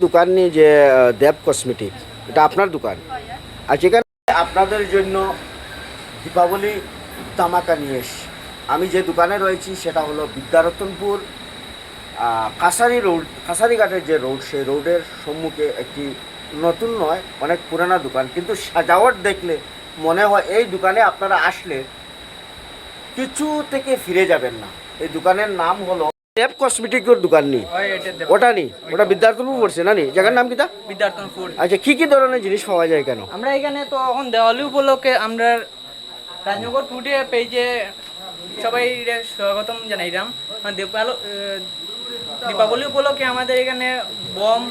দোকান যে দেব কসমেটিক এটা আপনার দোকান। আর সেখানে আপনাদের জন্য দীপাবলি তামাকা নিয়ে এসছি আমি যে দোকানে রয়েছি, সেটা হলো বিদ্যারতনপুর কাছারি রোড, কাছারিঘাটের যে রোড, সেই রোডের সম্মুখে একটি নতুন নয়, অনেক পুরানা দোকান। কিন্তু সাজাওয়াট দেখলে মনে হয় এই দোকানে আপনারা আসলে কিছু থেকে ফিরে যাবেন না। এই দোকানের নাম হলো দেব কসমেটিকের দোকান নি? ওটা নি? ওটা বিদ্যার্থনপুর পড়ছে না নি? জায়গার নাম কিটা বিদ্যার্থনপুর আচ্ছা কি কি ধরনের জিনিস পাওয়া যায় কেন? আমরা এখানে তো এখন দেওয়ালি উপলক্ষে আমরা রাজনগর টুডে পেজে সবাই স্বাগতম জানাইলাম দীপাল দীপাবলি উপলক্ষে আমাদের এখানে বম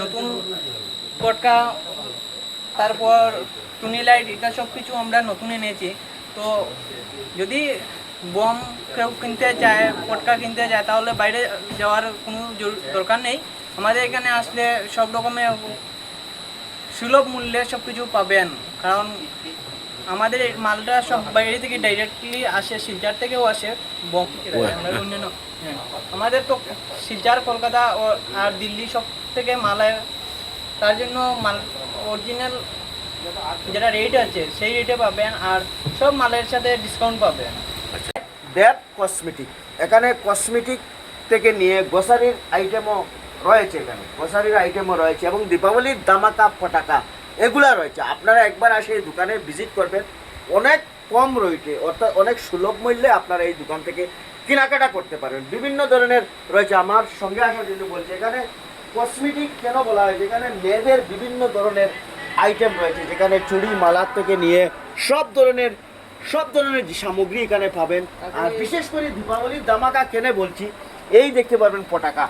নতুন পটকা তারপর টুনি লাইট এটা সব কিছু আমরা নতুন এনেছি। তো যদি বম কেউ কিনতে চায় পটকা কিনতে চায় তাহলে বাইরে যাওয়ার কোনো দরকার নেই। আমাদের এখানে আসলে সব রকমের সুলভ মূল্যে সব কিছু পাবেন। কারণ আমাদের মালটা সব বাইরে থেকে ডাইরেক্টলি আসে শিলচার থেকেও আসে বম। অন্যান্য হ্যাঁ। আমাদের তো শিলচার কলকাতা আর দিল্লি সব থেকে মাল। তার জন্য মাল অরিজিনাল যেটা রেট আছে সেই রেটে পাবেন আর সব মালের সাথে ডিসকাউন্ট পাবেন। দেব কসমেটিক এখানে কসমেটিক থেকে নিয়ে গ্রসারির আইটেমও রয়েছে এখানে। গ্রসারির আইটেমও রয়েছে এবং দীপাবলির দামাকা পটাকা এগুলা রয়েছে। আপনারা একবার আসে এই দোকানে ভিজিট করবেন। অনেক কম রয়েছে অর্থাৎ অনেক সুলভ মূল্যে আপনারা এই দোকান থেকে কেনাকাটা করতে পারেন বিভিন্ন ধরনের রয়েছে। আমার সঙ্গে আসার জন্য বলছে, এখানে কসমেটিক কেন বলা হয়? যেখানে মেয়েদের বিভিন্ন ধরনের আইটেম রয়েছে। যেখানে চুড়ি মালার থেকে নিয়ে সব ধরনের সব ধরনের যে সামগ্রী এখানে পাবেন। আর বিশেষ করে দীপাবলির দামাকা কেনে বলছি এই দেখতে পারবেন পটাকা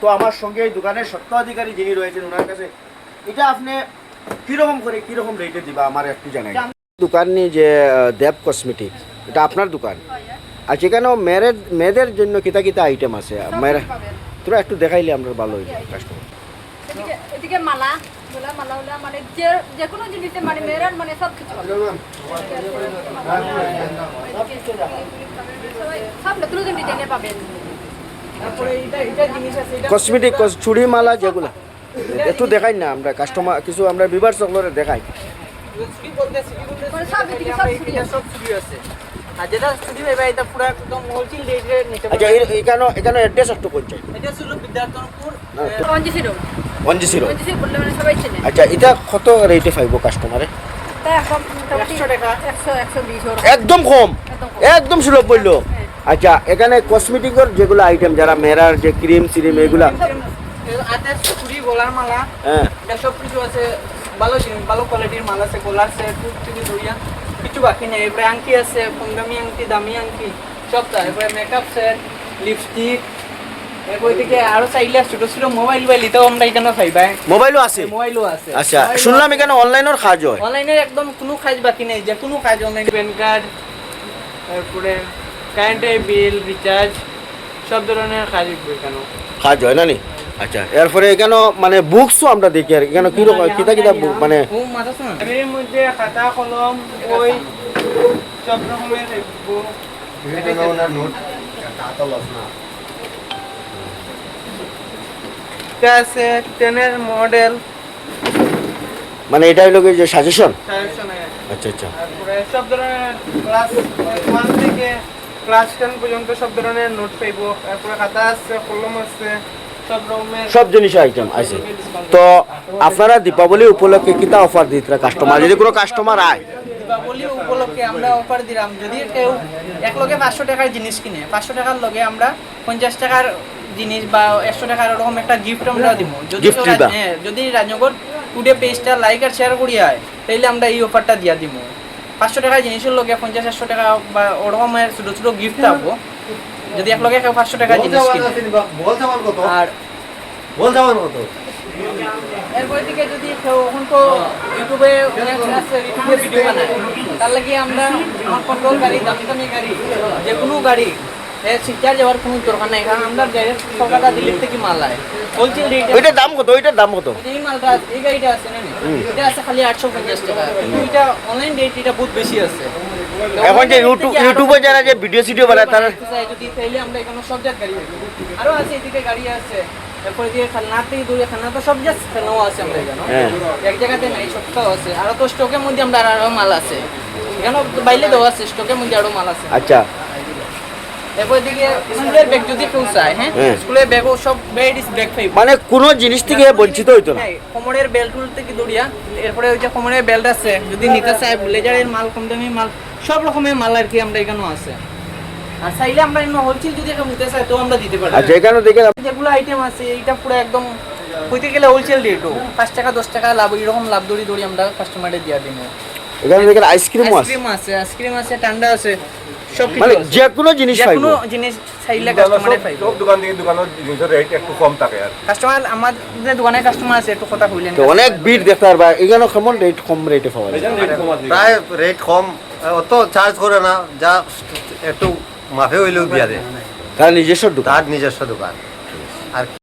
তো আমার সঙ্গে এই দোকানের সত্ত্বাধিকারী যিনি রয়েছেন ওনার কাছে এটা আপনি কীরকম করে কীরকম রেটে দিবা আমার একটু জানাই। দোকান নিয়ে যে দেব কসমেটিক এটা আপনার দোকান? আর সেখানেও মেয়েদের মেয়েদের জন্য কিতা কিতা আইটেম আছে মেয়েরা তোরা একটু দেখাইলে আমরা ভালো হইবে। কাস্টমার এদিকে মালা মালা মানে যে যে কোনো জিনিসে মানে মেয়েরার মানে সব কিছু সব নতুন নতুন ডিজাইনে পাবেন। কসমেটিক চুড়ি মালা যেগুলো। একটু দেখাই না আমরা কাস্টমার কিছু আমরা বিবার সকলের দেখাই। আচ্ছা এখানে এখানে অ্যাড্রেস একটু করছে এটা বিদ্যার্থনপুর না, তো- পঞ্চাশি রোড পঞ্চাশি রোড পঞ্চাশি বললে মানে সবাই চেনে। আচ্ছা এটা কত রেটে পাইব কাস্টমারে। একদম কম? একদম কম। একদম সুলভ মূল্য? হ্যাঁ। আচ্ছা এখানে কসমেটিকের যেগুলো আইটেম যারা মেয়েরার যে ক্রিম সিরিম এগুলা। হাতে গলার মালা। হ্যাঁ। সব কিছু আছে। ভালো জিনিস ভালো কোয়ালিটির মাল আছে গলার সেট থেকে ধরিয়া কিছু বাকি নেই। এরপরে আংটি আছে কম দামি আংটি দামি আংটি সব তার। এরপরে মেকআপ সেট লিপস্টিক মোবাইলও আছে মোবাইলও আছে? আচ্ছা শুনলাম এখানে অনলাইনের কাজ হয়। অনলাইনে একদম কোনো কাজ বাকি নেই যে কোনো কাজ অনলাইন প্যান কার্ড তারপরে কারেন্টের বিল রিচার্জ সব ধরনের কাজ কাজ হয় না নি? আচ্ছা এরপরে এখানে মানে বুকসও আমরা দেখি আর এখানে কীরকম কিতা কিতা book মানে এর মধ্যে খাতা কলম বই সব রকমের। এটা আছে টেনের মডেল মানে এটা হলো যে সাজেশন সাজেশন আচ্ছা আচ্ছা। তারপরে সব ধরনের ক্লাস ওয়ান থেকে ক্লাস টেন পর্যন্ত সব ধরনের নোট পাইব। তারপরে খাতা আছে কলম আছে সব জিনিস আইটেম আছে তো আপনারা দীপাবলি উপলক্ষে কিতা অফার দিতে কাস্টমার যদি কোনো কাস্টমার আয় দীপাবলি উপলক্ষে আমরা অফার দিলাম যদি কেউ এক লগে পাঁচশো টাকার জিনিস কিনে পাঁচশো টাকার লগে আমরা পঞ্চাশ টাকার জিনিস বা একশো টাকার ওরকম একটা গিফট আমরা দিব। যদি হ্যাঁ যদি রাজনগর টুডে পেজটা লাইক আর শেয়ার করি হয় তাহলে আমরা এই অফারটা দিয়া দিব পাঁচশো টাকার জিনিসের লগে পঞ্চাশ একশো টাকা বা ওরকমের ছোটো ছোটো গিফট থাকব যদি এক লগে কেউ পাঁচশো টাকার জিনিস কিনে। আর এরপর থেকে যদি এখন তো ইউটিউবে ভিডিও বানায় তার লাগে আমরা কন্ট্রোল গাড়ি দামি দামি গাড়ি যে কোনো গাড়ি শিক্ষা যাওয়ার কোনো দরকার নাই কারণ আমরা ডাইরেক্ট কলকাতা দিল্লি থেকে মাল আয়। হোলসেল ওইটার দাম কত? ওইটার দাম কত? এই মালটা এই গাড়িটা আছে না এটা আছে খালি আটশো পঞ্চাশ টাকা। এটা অনলাইন রেট এটা বহুত বেশি আছে। এখন যে ইউটিউবে যারা যে ভিডিও সিডিও বানায় তারা যদি আমরা এখানে সব জায়গায় গাড়ি আছে এদিকে গাড়ি আছে। এরপরে দূরে তো সব জাস্ট খেলনাও আছে আমরা এখানে। হ্যাঁ। এক জায়গাতে নাই সবটাও আছে। আরও তো স্টকের মধ্যে আমরা আরও মাল আছে। এখানে বাইলে দেওয়া আছে স্টকের মধ্যে আরও মাল আছে। আচ্ছা। হ্যাঁ? হ্যাঁ। মানে কোনো জিনিস থেকে বঞ্চিত হইতো না। কোমরের বেল্ট থেকে দড়িয়া এরপরে ওই যে কোমরের বেল্ট আছে যদি নিতে চায় ব্লেজারের মাল কম দামি মাল সব রকমের মাল আর কি আমরা এখানেও আছে। আর চাইলে আমরা এমন হোলসেল যদি নিতে চায় তো আমরা দিতে পারি। আচ্ছা এখানে দেখে যেগুলো আইটেম আছে এইটা পুরো একদম হইতে গেলে হোলসেল রেটও পাঁচ টাকা দশ টাকা লাভ এরকম লাভ দড়ি দড়ি আমরা কাস্টমারের দিয়া দিই এখানে দেখেন আইসক্রিমও আছে। আইসক্রিম আছে আইসক্রিম আছে ঠান্ডা আছে মানে যে কোনো জিনিস যে কোনো জিনিস চাইলে কাস্টমারে পাইব সব দোকান থেকে দোকানের জিনিসের রেট একটু কম থাকে আর কাস্টমার আমার যে দোকানের কাস্টমার আছে একটু কথা কইলেন তো অনেক ভিড় দেখতে পারবা এখানে কেমন রেট কম রেটে পাওয়া যায়? প্রায় রেট কম অত চার্জ করে না যা একটু মাফে হইলেও দিয়া দেয়। তার নিজস্ব দোকান? তার নিজস্ব দোকান। আর